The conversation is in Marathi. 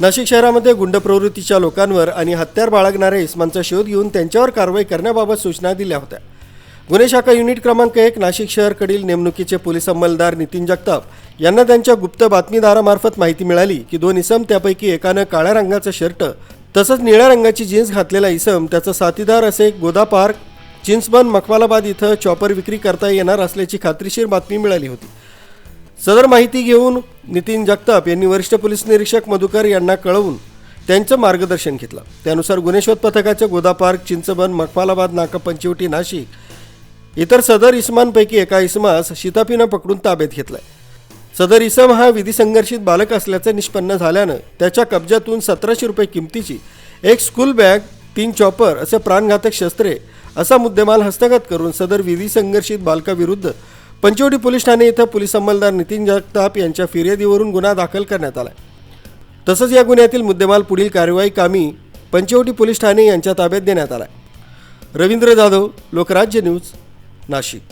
नाशिक शहरामध्ये गुंड प्रवृत्तीच्या लोकांवर आणि हत्यार बाळगणाऱ्या इसमांचा शोध घेऊन त्यांच्यावर कारवाई करण्याबाबत सूचना दिल्या होत्या. गुन्हे शाखा युनिट क्रमांक एक नाशिक शहरकडील नेमणुकीचे पोलीस अंमलदार नितीन जगताप यांना त्यांच्या गुप्त बातमीदारामार्फत माहिती मिळाली की दोन इसम त्यापैकी एकानं काळ्या रंगाचं शर्ट तसंच निळ्या रंगाची जीन्स घातलेला इसम त्याचा साथीदार असे गोदा पार्क चिंचबन मखवालाबाद इथं चॉपर विक्री करता येणार असल्याची खात्रीशीर बातमी मिळाली होती. सदर माहिती घेऊन नितीन जगताप यांनी वरिष्ठ पोलीस निरीक्षक मधुकर यांना कळवून त्यांचं मार्गदर्शन घेतलं. त्यानुसार गुन्हे शोध पथकाच्या गोदा पार्क चिंचबन मखमालाबाद नाका पंचवटी नाशिक इतर सदर इसमांपैकी एका इसमास शितापीनं पकडून ताब्यात घेतलाय. सदर इसम हा विधी संघर्षित बालक असल्याचं निष्पन्न झाल्यानं त्याच्या कब्जातून सतराशे रुपये किमतीची एक स्कूल बॅग तीन चॉपर असे प्राणघातक शस्त्रे असा मुद्देमाल हस्तगत करून सदर विधी संघर्षित बालकाविरुद्ध पंचवटी पोलीस ठाणे इथं पोलीस अंमलदार नितीन जगताप यांच्या फिर्यादीवरून गुन्हा दाखल करण्यात आला तसंच या गुन्ह्यातील मुद्देमाल पुढील कार्यवाही कामी पंचवटी पोलीस ठाणे यांच्या ताब्यात देण्यात आला रवींद्र जाधव लोकराज्य न्यूज नाशिक.